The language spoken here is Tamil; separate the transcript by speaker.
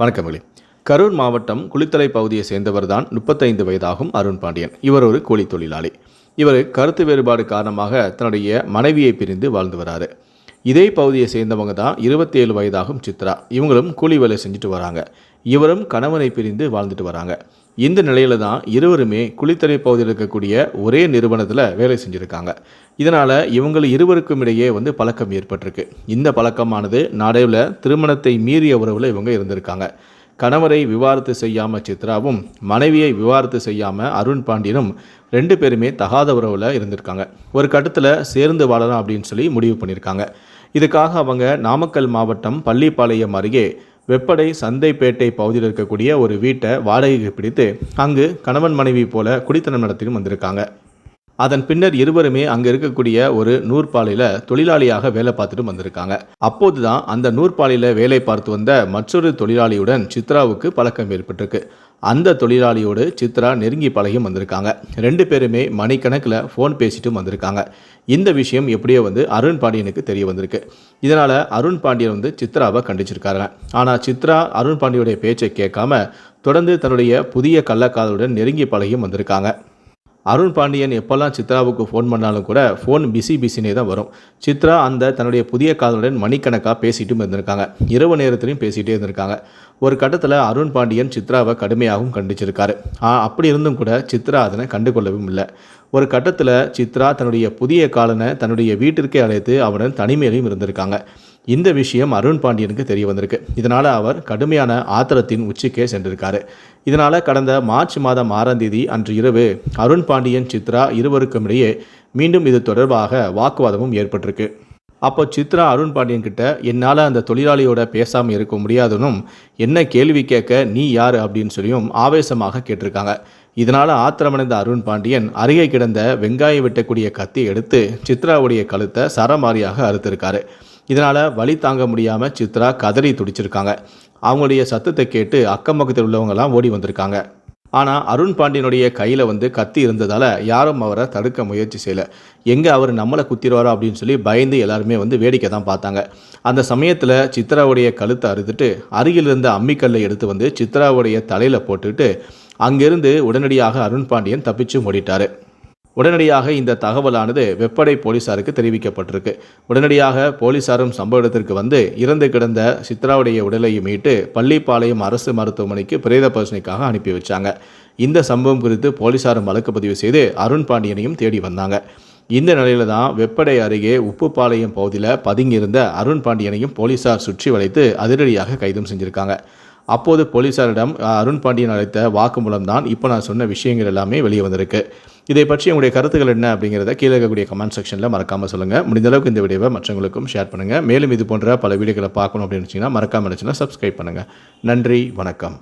Speaker 1: வணக்கங்களே கரூர் மாவட்டம் குளித்தலை பகுதியை சேர்ந்தவர் தான் முப்பத்தைந்து வயதாகும் அருண் பாண்டியன். இவர் ஒரு கூலி தொழிலாளி. இவர் கருத்து வேறுபாடு காரணமாக தன்னுடைய மனைவியை பிரிந்து வாழ்ந்து வராரு. இதே பகுதியை சேர்ந்தவங்க தான் இருபத்தேழு வயதாகும் சித்ரா. இவங்களும் கூலி வேலை செஞ்சுட்டு வராங்க. இவரும் கணவனை பிரிந்து வாழ்ந்துட்டு வராங்க. இந்த நிலையில தான் இருவருமே குளித்தலை பகுதியில் இருக்கக்கூடிய ஒரே நிறுவனத்தில் வேலை செஞ்சுருக்காங்க. இதனால் இவங்கள் இருவருக்கும் இடையே வந்து பழக்கம் ஏற்பட்டிருக்கு. இந்த பழக்கமானது நடைவில் திருமணத்தை மீறிய உறவில் இவங்க இருந்திருக்காங்க. கணவரை விவாரத்து செய்யாமல் சித்ராவும் மனைவியை விவாரத்து செய்யாமல் அருண் பாண்டியனும் ரெண்டு பேருமே தகாத உறவில் இருந்திருக்காங்க. ஒரு கட்டத்தில் சேர்ந்து வாழலாம் அப்படின்னு சொல்லி முடிவு பண்ணியிருக்காங்க இதுக்காக அவங்க நாமக்கல் மாவட்டம் பள்ளிப்பாளையம் அருகே வெப்படை சந்தைப்பேட்டை பகுதியில் இருக்கக்கூடிய ஒரு வீட்டை வாடகைக்கு பிடித்து அங்கு கணவன் மனைவி போல குடித்தனம் நடத்தியும் வந்திருக்காங்க. அதன் பின்னர் இருவருமே அங்கே இருக்கக்கூடிய ஒரு நூற்பாலையில் தொழிலாளியாக வேலை பார்த்துட்டு வந்திருக்காங்க. அப்போது தான் அந்த நூற்பாலையில் வேலை பார்த்து வந்த மற்றொரு தொழிலாளியுடன் சித்ராவுக்கு பழக்கம் ஏற்பட்டிருக்கு. அந்த தொழிலாளியோடு சித்ரா நெருங்கி பழகியும் வந்திருக்காங்க. ரெண்டு பேருமே மணிக்கணக்கில் ஃபோன் பேசிட்டும் வந்திருக்காங்க. இந்த விஷயம் எப்படியோ வந்து அருண் பாண்டியனுக்கு தெரிய வந்திருக்கு. இதனால் அருண் பாண்டியன் வந்து சித்ராவை கண்டிச்சிருக்காங்க ஆனால் சித்ரா அருண் பாண்டியனுடைய பேச்சை கேட்காம தொடர்ந்து தன்னுடைய புதிய கள்ளக்காதலுடன் நெருங்கி பழகியும் வந்திருக்காங்க. அருண் பாண்டியன் எப்போல்லாம் சித்ராவுக்கு ஃபோன் பண்ணாலும் கூட ஃபோன் பிஸி பிஸினே தான் வரும். சித்ரா அந்த தன்னுடைய புதிய காதலுடன் மணிக்கணக்காக பேசிட்டும் இருந்திருக்காங்க. இரவு நேரத்திலையும் பேசிகிட்டே இருந்திருக்காங்க. ஒரு கட்டத்தில் அருண் பாண்டியன் சித்ராவை கடுமையாகவும் கண்டிச்சிருக்காரு. அப்படி இருந்தும் கூட சித்ரா அதனை கண்டுகொள்ளவும் இல்லை. ஒரு கட்டத்தில் சித்ரா தன்னுடைய புதிய காலனை தன்னுடைய வீட்டிற்கே அழைத்து அவனுடன் தனிமையிலையும் இருந்திருக்காங்க. இந்த விஷயம் அருண் பாண்டியனுக்கு தெரிய வந்திருக்கு. இதனால் அவர் கடுமையான ஆத்திரத்தின் உச்சிக்கே சென்றிருக்காரு. இதனால் கடந்த மார்ச் மாதம் ஆறாம் தேதி அன்று இரவு அருண் பாண்டியன் சித்ரா இருவருக்கும் இடையே மீண்டும் இது தொடர்பாக வாக்குவாதமும் ஏற்பட்டிருக்கு. அப்போ சித்ரா அருண் பாண்டியன் கிட்ட என்னால் அந்த தொழிலாளியோட பேசாமல் இருக்க முடியாதுன்னும் என்ன கேள்வி கேட்க நீ யார்? அப்படின்னு சொல்லியும் ஆவேசமாக கேட்டிருக்காங்க. இதனால் ஆத்திரமடைந்த அருண் பாண்டியன் அருகே கிடந்த வெங்காயம் வெட்டக்கூடிய கத்தி எடுத்து சித்ராவுடைய கழுத்தை சரமாரியாக அறுத்திருக்காரு. இதனால் வழி தாங்க முடியாமல் சித்ரா கதறி துடிச்சிருக்காங்க. அவங்களுடைய சத்தத்தை கேட்டு அக்கம் பக்கத்தில் உள்ளவங்கெல்லாம் ஓடி வந்திருக்காங்க. ஆனால் அருண் பாண்டியனுடைய கையில் வந்து கத்தி இருந்ததால் யாரும் அவரை தடுக்க முயற்சி செய்யலை. எங்கே அவர் நம்மளை குத்திடுவாரோ அப்படின்னு சொல்லி பயந்து எல்லாருமே வந்து வேடிக்கை தான் பார்த்தாங்க. அந்த சமயத்தில் சித்ராவுடைய கழுத்தை அறுத்துட்டு அருகில் இருந்த அம்மிக்கல்லை எடுத்து வந்து சித்ராவுடைய தலையில் போட்டுட்டு அங்கிருந்து உடனடியாக அருண் பாண்டியன் தப்பிச்சு ஓடிட்டார். உடனடியாக இந்த தகவலானது வெப்படை போலீசாருக்கு தெரிவிக்கப்பட்டிருக்கு. உடனடியாக போலீசாரும் சம்பவ இடத்திற்கு வந்து இறந்து கிடந்த சித்ராவுடைய உடலை மீட்டு பள்ளிப்பாளையம் அரசு மருத்துவமனைக்கு பிரேத பரிசோதனைக்காக அனுப்பி வச்சாங்க. இந்த சம்பவம் குறித்து போலீசாரும் வழக்கு பதிவு செய்து அருண் பாண்டியனையும் தேடி வந்தாங்க. இந்த நிலையில தான் வெப்படை அருகே உப்புப்பாளையம் பகுதியில் பதுங்கியிருந்த அருண் பாண்டியனையும் போலீசார் சுற்றி வளைத்து அதிரடியாக கைதும் செஞ்சிருக்காங்க. அப்போது போலீசாரிடம் அருண் பாண்டியன் அளித்த வாக்குமூலம் தான் இப்போ நான் சொன்ன விஷயங்கள் எல்லாமே வெளியே வந்திருக்கு. இதை பற்றி உங்களுடைய கருத்துக்கள் என்ன? அப்படிங்கிறத கீழே இருக்கக்கூடிய கமெண்ட் செக்ஷனில் மறக்காமல் சொல்லுங்கள் முடிந்தளவுக்கு இந்த வீடியோவை மற்றவங்களுக்கும் ஷேர் பண்ணுங்கள் மேலும் இது போன்ற பல வீடியோக்களை பார்க்கணும் அப்படின்னு வச்சிங்கன்னா மறக்காமல் இருந்துச்சுன்னா சப்ஸ்கிரைப் பண்ணுங்கள் நன்றி வணக்கம்.